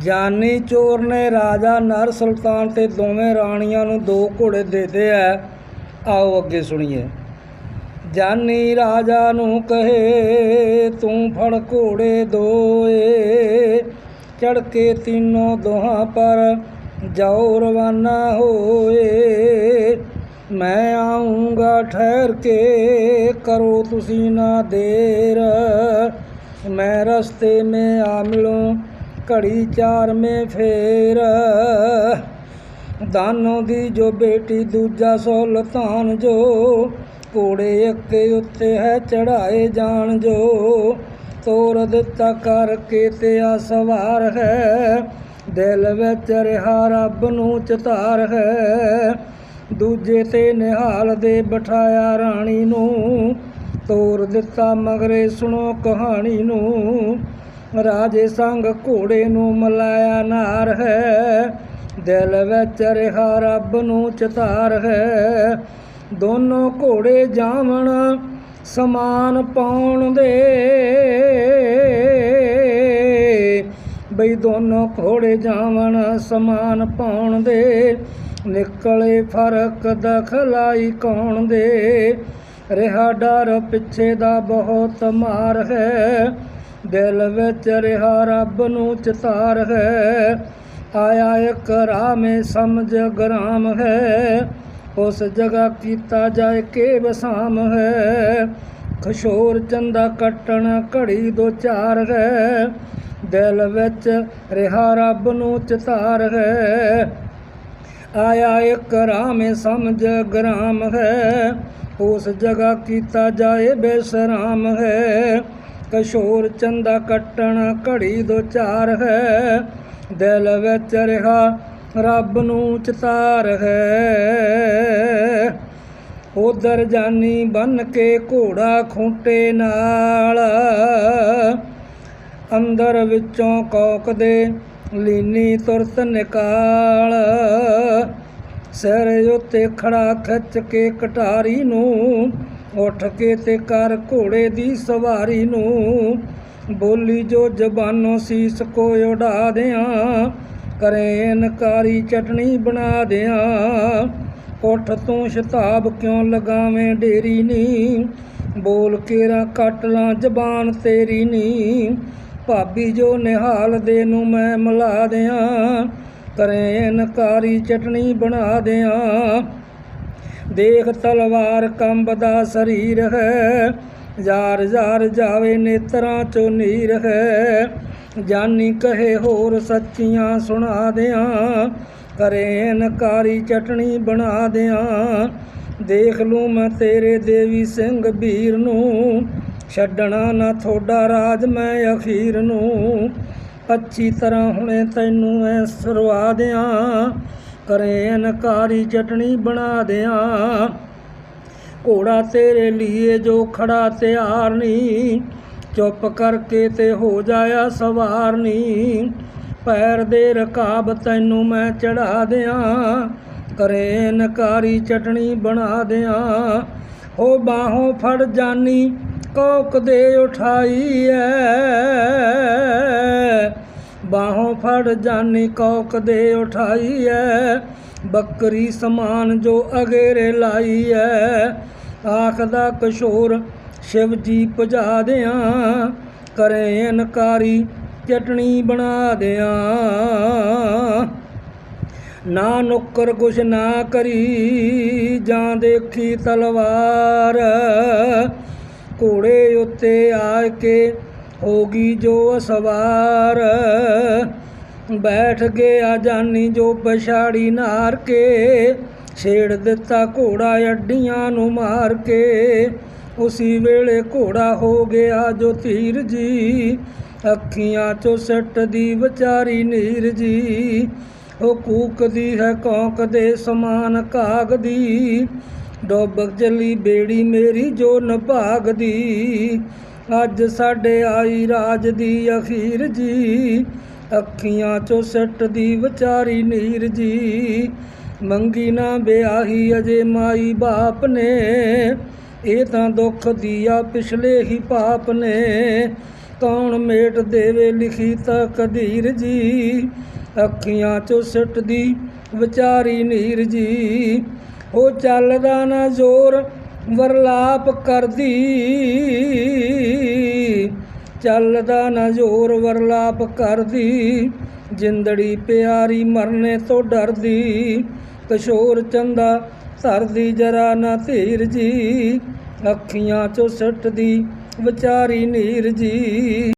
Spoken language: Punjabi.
ਜਾਨੀ ਚੋਰ ਨੇ ਰਾਜਾ ਨਰ ਸੁਲਤਾਨ ਤੇ ਦੋਵੇਂ ਰਾਣੀਆਂ ਨੂੰ ਦੋ ਘੋੜੇ ਦੇਤੇ ਐ। ਆਓ ਅੱਗੇ ਸੁਣੀਏ। ਜਾਨੀ ਰਾਜਾ ਨੂੰ ਕਹੇ, ਤੂੰ ਫੜ ਘੋੜੇ ਦੋਏ ਚੜ ਕੇ ਤਿੰਨੋਂ ਦੋਹਾਂ ਪਰ ਜਾਓ ਰਵਾਨਾ ਹੋਏ। ਮੈਂ ਆਉਂਗਾ ਠਹਿਰ ਕੇ, ਕਰੋ ਤੁਸੀਂ ਨਾ ਦੇਰ। ਮੈਂ ਰਸਤੇ ਮੇ ਆ ਮਿਲੂੰ ਘੜੀ ਚਾਰ ਮੇ ਫੇਰ। ਦਾਨੋ ਦੀ ਜੋ ਬੇਟੀ ਦੂਜਾ ਸੁਲਤਾਨ ਜੋ, ਘੋੜੇ ਅੱਕੇ ਉੱਤੇ ਹੈ ਚੜਾਏ ਜਾਣ ਜੋ। ਤੋਰ ਦਿੱਤਾ ਕਰਕੇ ਤੇ ਆ ਸਵਾਰ ਹੈ, ਦਿਲ ਵਿੱਚ ਰਿਹਾ ਰੱਬ ਨੂੰ ਚਤਾਰ ਹੈ। ਦੂਜੇ ਤੇ ਨਿਹਾਲ ਦੇ ਬਿਠਾਇਆ ਰਾਣੀ ਨੂੰ, ਤੋਰ ਦਿੱਤਾ ਮਗਰੇ ਸੁਣੋ ਕਹਾਣੀ ਨੂੰ। ਰਾਜੇ ਸੰਗ ਘੋੜੇ ਨੂੰ ਮਲਾਇਆ ਨਾਰ ਹੈ। ਦਿਲ ਵਿੱਚ ਰਿਹਾ ਰੱਬ ਨੂੰ ਚਤਾਰ ਹੈ। ਦੋਨੋਂ ਘੋੜੇ ਜਾਵਣ ਸਮਾਨ ਪਾਉਣ ਦੇ। ਬਈ ਦੋਨੋਂ ਘੋੜੇ ਜਾਵਣ ਸਮਾਨ ਪਾਉਣ ਦੇ। ਨਿਕਲੇ ਫ਼ਰਕ ਦਖਲਾਈ ਕੌਣ ਦੇ। ਰਿਹਾ ਡਰ ਪਿੱਛੇ ਦਾ ਬਹੁਤ ਮਾਰ ਹੈ। ਦਿਲ ਵਿੱਚ ਰਿਹਾ ਰੱਬ ਨੂੰ ਚਤਾਰ ਹੈ। ਆਇਆ ਇੱਕ ਰਾਹ ਮੇ ਸਮਝ ਗ੍ਰਾਮ ਹੈ। ਉਸ ਜਗ੍ਹਾ ਕੀਤਾ ਜਾਏ ਕੇ ਬਸਾਮ ਹੈ। ਖਸ਼ੋਰ ਚੰਦਾ ਕੱਟਣ ਘੜੀ ਦੋ ਚਾਰ ਹੈ। ਦਿਲ ਵਿੱਚ ਰਿਹਾ ਰੱਬ ਨੂੰ ਚਿਤਾਰ ਹੈ। ਆਇਆ ਇੱਕ ਰਾਹ ਮੇ ਸਮਝ ਗ੍ਰਾਮ ਹੈ। ਉਸ ਜਗ੍ਹਾ ਕੀਤਾ ਜਾਏ ਬੇਸਰਾਮ ਹੈ। ਕਸ਼ੋਰ ਚੰਦਾ ਕੱਟਣ ਘੜੀ ਦੋ ਚਾਰ ਹੈ। ਦਿਲ ਵਿੱਚ ਰਿਹਾ ਰੱਬ ਨੂੰ ਚਤਾਰ ਹੈ। ਉਧਰ ਜਾਨੀ ਬਨ ਕੇ ਘੋੜਾ ਖੂਟੇ ਨਾਲ। ਅੰਦਰ ਵਿੱਚੋਂ ਕੌਕ ਦੇ ਲੀਨੀ ਤੁਰਤ ਨਿਕਾਲ। ਸਿਰ ਉੱਤੇ ਖੜਾ ਖਿੱਚ ਕੇ ਕਟਾਰੀ ਨੂੰ ਉੱਠ ਕੇ ਤੇ ਕਰ ਘੋੜੇ ਦੀ ਸਵਾਰੀ ਨੂੰ। ਬੋਲੀ ਜੋ ਜ਼ਬਾਨੋਂ ਸੀਸ ਕੋ ਉਡਾ ਦਿਆਂ, ਕਰੇ ਇਨਕਾਰੀ ਚਟਣੀ ਬਣਾ ਦਿਆਂ। ਉੱਠ ਤੂੰ ਸ਼ਤਾਬ ਕਿਉਂ ਲਗਾਵੇਂ ਢੇਰੀ ਨੀ? ਬੋਲ ਕੇਰਾ ਕੱਟ ਲਾਂ ਜ਼ਬਾਨ ਤੇਰੀ ਨੀ। ਭਾਬੀ ਜੋ ਨਿਹਾਲ ਦੇ ਨੂੰ ਮੈਂ ਮਿਲਾ ਦਿਆਂ, ਕਰੇ ਇਨਕਾਰੀ ਚਟਣੀ ਬਣਾ ਦਿਆਂ। ਦੇਖ ਤਲਵਾਰ ਕੰਬਦਾ ਸਰੀਰ ਹੈ, ਯਾਰ ਯਾਰ ਜਾਵੇ ਨੇਤਰਾਂ ਚੋਂ ਨੀਰ ਹੈ। ਜਾਨੀ ਕਹੇ ਹੋਰ ਸੱਚੀਆਂ ਸੁਣਾ ਦਿਆਂ, ਕਰੇ ਇਨਕਾਰੀ ਚਟਣੀ ਬਣਾ ਦਿਆਂ। ਦੇਖ ਲੂੰ ਮੈਂ ਤੇਰੇ ਦੇਵੀ ਸਿੰਘ ਵੀਰ ਨੂੰ, ਛੱਡਣਾ ਨਾ ਥੋੜਾ ਰਾਜ ਮੈਂ ਅਖੀਰ ਨੂੰ। ਅੱਛੀ ਤਰ੍ਹਾਂ ਹੁਣੇ ਤੈਨੂੰ ਐ ਸਰਵਾ ਦਿਆਂ ਕਰੇ ਇਨਕਾਰੀ ਚਟਣੀ ਬਣਾ ਦਿਆਂ। ਘੋੜਾ ਤੇਰੇ ਲਈ ਜੋ ਖੜਾ ਤਿਆਰ ਨਹੀਂ ਚੁੱਪ ਕਰਕੇ ਤੇ ਹੋ ਜਾਇਆ ਸਵਾਰ ਨਹੀਂ ਪੈਰ ਦੇ ਰਕਾਬ ਤੈਨੂੰ ਮੈਂ ਚੜਾ ਦਿਆਂ ਕਰੇ ਇਨਕਾਰੀ ਚਟਣੀ ਬਣਾ ਦਿਆਂ। ਹੋ ਬਾਹੋਂ ਫੜ ਜਾਨੀ, ਕੋਕ ਦੇ ਉਠਾਈ ਐ। ਬਾਹੋਂ ਫੜ ਜਾਨੀ ਕੌਕ ਦੇ ਉਠਾਈ ਐ ਬੱਕਰੀ ਸਮਾਨ ਜੋ ਅਗੇਰੇ ਲਾਈ ਐ ਆਖਦਾ ਕਿਸ਼ੋਰ ਸ਼ਿਵ ਜੀ ਪੁਜਾ ਦਿਆਂ, ਕਰੇ ਇਨਕਾਰੀ, ਚਟਣੀ ਬਣਾ ਦਿਆਂ। ਨਾ ਨੁੱਕਰ ਕੁਛ ਨਾ ਕਰੀ, ਜਾਂ ਦੇਖੀ ਤਲਵਾਰ। ਘੋੜੇ ਉੱਤੇ ਆ ਕੇ ਹੋਗੀ ਜੋ ਸਵਾਰ। ਬੈਠ ਗਿਆ ਜਾਨੀ ਜੋ ਪਛਾੜੀ ਨਾਰ ਕੇ। ਛੇੜ ਦਿੱਤਾ ਘੋੜਾ ਅੱਡੀਆਂ ਨੂੰ ਮਾਰ ਕੇ। ਉਸੀ ਵੇਲੇ ਘੋੜਾ ਹੋ ਗਿਆ ਜੋ ਧੀਰ ਜੀ। ਅੱਖੀਆਂ ਚੋਂ ਸੱਟ ਦੀ ਵਿਚਾਰੀ ਨੀਰ ਜੀ। ਉਹ ਕੂਕਦੀ ਹੈ ਕੌਂਕ ਦੇ ਸਮਾਨ ਕਾਗ ਦੀ ਡੁੱਬ ਜਲੀ ਬੇੜੀ ਮੇਰੀ ਜੋ ਨਭਾਗ ਦੀ ਅੱਜ ਸਾਡੇ ਆਈ ਰਾਜ ਦੀ ਅਖੀਰ ਜੀ। ਅੱਖੀਆਂ ਚੋਂ ਸੱਟ ਦੀ ਵਿਚਾਰੀ ਨੀਰ ਜੀ। ਮੰਗੀ ਨਾ ਵਿਆਹੀ ਅਜੇ ਮਾਈ ਬਾਪ ਨੇ। ਇਹ ਤਾਂ ਦੁੱਖ ਦੀਆ ਪਿਛਲੇ ਹੀ ਪਾਪ ਨੇ। ਕੌਣ ਮੇਟ ਦੇਵੇ ਲਿਖੀ ਤਕਦੀਰ ਜੀ। ਅੱਖੀਆਂ ਚੋਂ ਸਿੱਟਦੀ ਵਿਚਾਰੀ ਨੀਰ ਜੀ। ਉਹ ਚੱਲਦਾ ਨਾ ਜ਼ੋਰ ਵਰਲਾਪ ਕਰਦੀ। ਚੱਲਦਾ ਨਾ ਜ਼ੋਰ, ਵਰਲਾਪ ਕਰਦੀ। ਜਿੰਦੜੀ ਪਿਆਰੀ ਮਰਨੇ ਤੋਂ ਡਰਦੀ। ਕਸ਼ੋਰ ਚੰਦਾ ਧਰਦੀ ਜਰਾ ਨਾ ਧੀਰ ਜੀ ਅੱਖੀਆਂ ਚੋਂ ਸੱਟਦੀ ਵਿਚਾਰੀ ਨੀਰ ਜੀ